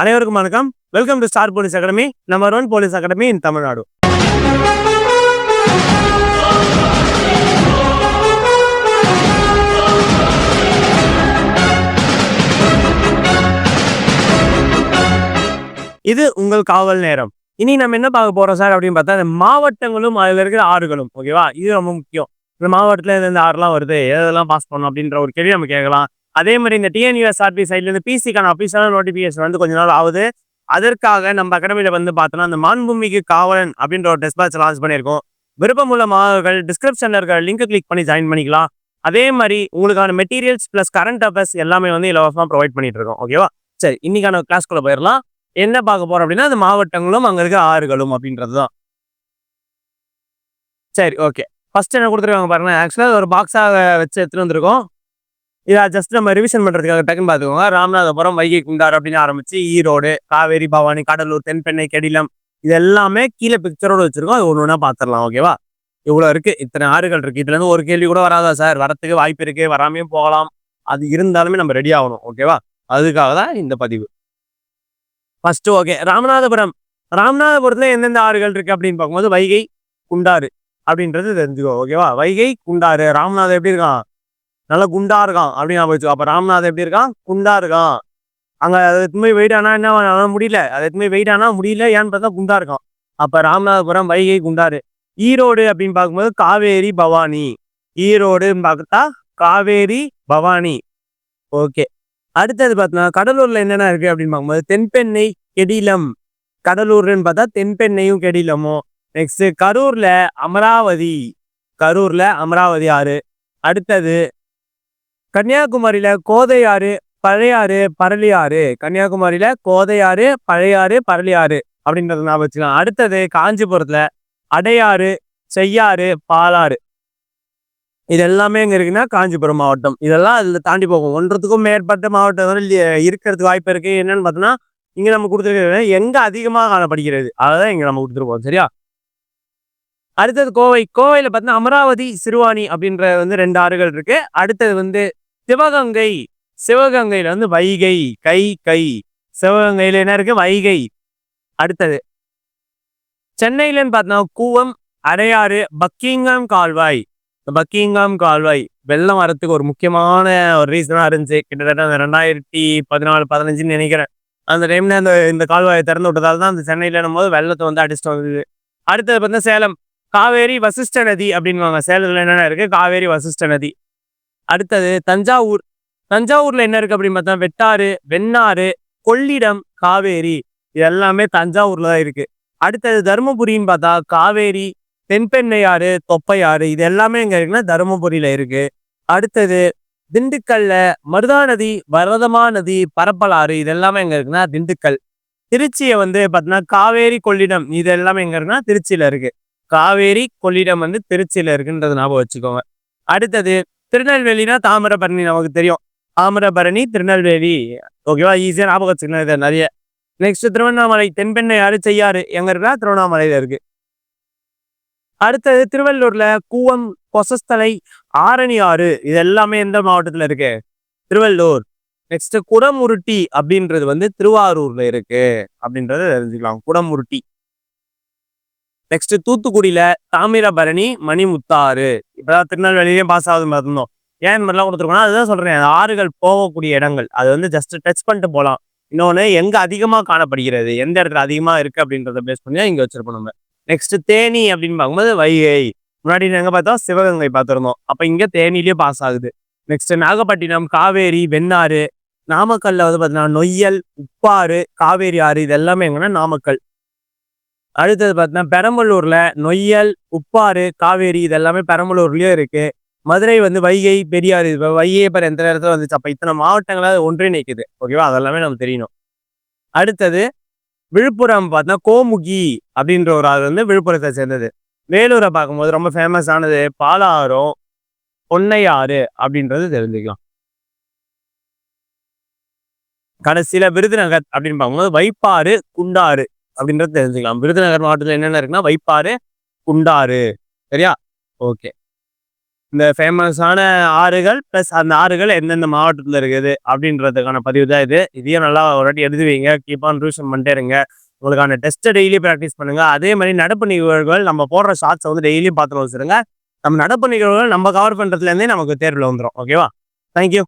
அனைவருக்கும் வணக்கம். Welcome to Star police academy number one police academy in Tamil Nadu இது உங்கள் காவல் நேரம். இனி நம்ம என்ன பார்க்க போறோம் சார் அப்படின்னு பார்த்தா இந்த மாவட்டங்களும் அதில் இருக்கிற ஆறுகளும் ஓகேவா இது ரொம்ப முக்கியம். இந்த மாவட்டத்தில் எந்தெந்த ஆறுலாம் வருது எதெல்லாம் பாஸ் பண்ணணும் அப்படின்ற ஒரு கேள்வி நம்ம கேட்கலாம். அதே மாதிரி இந்த டிஎன்யூஎஸ்ஆர்பி சைட்லேருந்து பிசிக்கான அஃபீஷியலான நோட்டிஃபிகேஷன் வந்து கொஞ்ச நாள் ஆகுது. அதற்காக நம்ம அகாடமியில் வந்து பார்த்தோன்னா அந்த மாண்புமிகு காவலன் அப்படின்ற ஒரு டெஸ்ட் பேட்ச் லான்ச் பண்ணியிருக்கோம். விருப்பமுள்ள மாணவர்கள் டிஸ்கிரிப்ஷனில் இருக்கிற லிங்க் கிளிக் பண்ணி ஜாயின் பண்ணிக்கலாம். அதே மாதிரி உங்களுக்கான மெட்டீரியல்ஸ் ப்ளஸ் கரண்ட் அஃபேர்ஸ் எல்லாமே வந்து இலவசமாக ப்ரொவைட் பண்ணிட்டு இருக்கோம். ஓகேவா சரி இன்னைக்கான கிளாஸ்க்குள்ள போயிடலாம். என்ன பார்க்க போறோம் அப்படின்னா அந்த மாவட்டங்களும் அங்கே இருக்க ஆறுகளும் அப்படின்றது தான். சரி ஓகே ஃபர்ஸ்ட் என்ன கொடுத்துருக்காங்க பாருங்க ஆக்சுவலாக ஒரு பாக்ஸாக வச்சு எடுத்துட்டு வந்திருக்கோம். இதை ஜஸ்ட் நம்ம ரிவிஷன் பண்ணுறதுக்காக டக்குன்னு பார்த்துக்கோங்க ராமநாதபுரம் வைகை குண்டார் அப்படின்னு ஆரம்பிச்சு ஈரோடு காவேரி பவானி கடலூர் தென்பெண்ணை கெடிலம் இது எல்லாமே கீழே பிக்சரோட வச்சிருக்கோம். அது ஒன்று ஒன்றா பார்த்துடலாம் ஓகேவா இவ்வளோ இருக்கு. இத்தனை ஆறுகள் இருக்கு. இதுல இருந்து ஒரு கேள்வி கூட வராதா சார் வரத்துக்கு வாய்ப்பு இருக்கு. வராமையும் போகலாம். அது இருந்தாலுமே நம்ம ரெடி ஆகணும் ஓகேவா அதுக்காக தான் இந்த பதிவு. First okay Ramanathapuram. ராமநாதபுரத்துல எந்தெந்த ஆறுகள் இருக்கு அப்படின்னு பார்க்கும்போது வைகை குண்டாறு அப்படின்றது தெரிஞ்சுக்கோ ஓகேவா வைகை குண்டாறு. ராமநாதம் எப்படி இருக்கான்? நல்லா குண்டா இருக்கான் அப்படின்னு நான் போச்சு அப்போ ராம்நாத் எப்படி இருக்கான்? குண்டா இருக்கான். அங்கே அது எத்துமே வெயிட் ஆனால் என்ன பண்ண முடியல. அது எத்துமே வெயிட் ஆனால் முடியல. ஏன்னு பார்த்தா குண்டா இருக்கான். அப்போ ராமநாதபுரம் வைகை குண்டாறு ஈரோடு அப்படின்னு பார்க்கும்போது காவேரி பவானி. ஈரோடுன்னு பார்த்தா காவேரி பவானி. ஓகே. அடுத்தது பார்த்தோம்னா கடலூரில் என்னென்ன இருக்குது அப்படின்னு பார்க்கும்போது தென்பெண்ணை கெடிலம். கடலூர்னு பார்த்தா தென்பெண்ணையும் கெடிலமும். நெக்ஸ்ட்டு கரூரில் அமராவதி. கரூரில் அமராவதி ஆறு. அடுத்தது கன்னியாகுமரியில கோதையாறு பழையாறு பரளியாறு கன்னியாகுமரியில கோதையாறு பழையாறு பரளியாறு அப்படின்றத நான் வச்சுக்கலாம். அடுத்தது காஞ்சிபுரத்துல அடையாறு செய்யாறு பாலாறு. இது எல்லாமே எங்க இருக்குன்னா காஞ்சிபுரம் மாவட்டம். இதெல்லாம் அதுல தாண்டி போகும். ஒன்றத்துக்கும் மேற்பட்ட மாவட்டங்கள் இருக்கிறதுக்கு வாய்ப்பு இருக்கு. என்னன்னு பார்த்தோம்னா இங்க நம்ம கொடுத்துருக்கிறது எங்க அதிகமாக காணப்படுகிறது? அதான் இங்க நம்ம கொடுத்துருக்கோம் சரியா? அடுத்தது கோவை. கோவையில பார்த்தீங்கன்னா அமராவதி சிறுவாணி அப்படின்ற வந்து ரெண்டு ஆறுகள் இருக்கு. அடுத்தது வந்து சிவகங்கை சிவகங்கையில வந்து வைகை கை கை. சிவகங்கையில என்ன இருக்கு? வைகை. அடுத்தது. சென்னையிலன்னு பார்த்தோம்னா கூவம் அடையாறு பக்கிங்காம் கால்வாய். இந்த பக்கிங்காம் கால்வாய் வெள்ளம் வரத்துக்கு ஒரு முக்கியமான ஒரு ரீசனாக இருந்துச்சு. கிட்டத்தட்ட அந்த ரெண்டாயிரத்தி பதினாலு பதினஞ்சுன்னு நினைக்கிறேன். அந்த டைம்ல அந்த இந்த கால்வாயை திறந்து விட்டதால தான் அந்த சென்னையிலும் போது வெள்ளத்தை வந்து அடிச்சுட்டு வந்தது. அடுத்தது பார்த்தீங்கன்னா சேலம். காவேரி வசிஷ்ட நதி அப்படின்வாங்க சேலத்தில் என்னென்ன இருக்குது காவேரி வசிஷ்ட நதி. அடுத்தது தஞ்சாவூர். தஞ்சாவூர்ல என்ன இருக்கு அப்படின்னு பார்த்தா வெட்டாறு வெண்ணாறு கொள்ளிடம் காவேரி இது எல்லாமே தஞ்சாவூர்ல தான் இருக்கு. அடுத்தது தருமபுரின்னு பார்த்தா காவேரி தென்பெண்ணையாறு தொப்பையாறு இது எல்லாமே எங்க இருக்குன்னா தருமபுரியில இருக்கு. அடுத்தது திண்டுக்கல்ல மருதா நதி வரதமா நதி பரப்பலாறு இது எல்லாமே எங்க இருக்குன்னா திண்டுக்கல். திருச்சியை வந்து பார்த்தீங்கன்னா காவேரி கொள்ளிடம் இது எல்லாமே எங்க இருக்குன்னா திருச்சியில இருக்கு. காவேரி கொள்ளிடம் வந்து திருச்சியில இருக்குன்றது ஞாபகம் வச்சுக்கோங்க. அடுத்தது திருநெல்வேலினா தாமிரபரணி நமக்கு தெரியும். தாமிரபரணி திருநெல்வேலி. ஓகேவா ஈஸியாக ஞாபகம் வச்சுக்கணும் இதை நிறைய. நெக்ஸ்ட் திருவண்ணாமலை தென்பெண்ணை ஆறு செய்யாரு? எங்க இருக்குன்னா திருவண்ணாமலையில இருக்கு. அடுத்தது திருவள்ளூர்ல கூவம் கொசஸ்தலை ஆரணி ஆறு. இது எல்லாமே எந்த மாவட்டத்துல இருக்கு? திருவள்ளூர். நெக்ஸ்ட் குடமுருட்டி அப்படின்றது வந்து திருவாரூர்ல இருக்கு. அப்படின்றத தெரிஞ்சுக்கலாம். குடமுருட்டி. நெக்ஸ்ட் தூத்துக்குடியில தாமிரபரணி மணிமுத்தாறு. இப்பதான் திருநெல்வேலியிலேயும் பாஸ் ஆகுது பார்த்துருந்தோம் ஏன் இந்த மாதிரிலாம் கொடுத்துருக்கோம்னா அதுதான் சொல்றேன். அந்த ஆறுகள் போகக்கூடிய இடங்கள். அது வந்து ஜஸ்ட் டச் பண்ணிட்டு போகலாம் இன்னொன்று எங்க அதிகமாக காணப்படுகிறது? எந்த இடத்துல அதிகமா இருக்கு அப்படின்றத பேஸ் பண்ணி இங்கே இங்க வச்சிருப்போம் நம்ம. நெக்ஸ்ட் தேனி அப்படின்னு பார்க்கும்போது வைகை. முன்னாடி எங்க பார்த்தோம் சிவகங்கை பார்த்துருந்தோம். அப்போ இங்கே தேனிலேயே பாஸ் ஆகுது. நெக்ஸ்ட் நாகப்பட்டினம் காவேரி வெண்ணாறு நாமக்கல்ல வந்து பார்த்தீங்கன்னா நொய்யல் உப்பாறு காவேரி ஆறு இது எல்லாமே எங்கன்னா நாமக்கல். அடுத்தது பார்த்தீங்கன்னா பெரம்பலூர்ல நொய்யல் உப்பாறு காவேரி இது எல்லாமே பெரம்பலூர்லயும் இருக்கு. மதுரை வந்து வைகை பெரியார் இது வைகை பேர் எந்த இடத்துல வந்துச்சு? அப்போ இத்தனை மாவட்டங்களாவது ஒன்றிணைக்குது ஓகேவா அதெல்லாமே நம்ம தெரியணும். அடுத்தது விழுப்புரம் பார்த்தா கோமுகி அப்படின்ற ஒரு ஆறு வந்து விழுப்புரத்தை சேர்ந்தது. வேலூரை பார்க்கும்போது ரொம்ப ஃபேமஸ் ஆனது பாலாறும் பொன்னையாறு அப்படின்றது தெரிஞ்சுக்கலாம். கடைசியில விருதுநகர் அப்படின்னு பார்க்கும்போது வைப்பாறு குண்டாறு அப்படின்றது தெரிஞ்சுக்கலாம். விருதுநகர் மாவட்டத்தில் என்னென்ன இருக்குன்னா வைப்பாறு குண்டாறு. சரியா? ஓகே. இந்த ஃபேமஸான ஆறுகள் ப்ளஸ் அந்த ஆறுகள் எந்தெந்த மாவட்டத்தில் இருக்குது அப்படின்றதுக்கான பதிவு தான் இது. இதையும் நல்லா ஒரு வாட்டி எழுதி வைங்க கீப் ஆன் ரிவிஷன் பண்ணிட்டே இருங்க. உங்களுக்கான டெஸ்ட்டை டெய்லி ப்ராக்டிஸ் பண்ணுங்க. அதே மாதிரி நடப்பு நிகழ்வுகள் நம்ம போடுற ஷார்ட்ஸை வந்து டெய்லியும் பார்த்து வச்சுருங்க நம்ம நடப்பு நிகழ்வுகள் நம்ம கவர் பண்ணுறதுலேருந்தே நமக்கு தேர்வில் வந்துடும் ஓகேவா தேங்க்யூ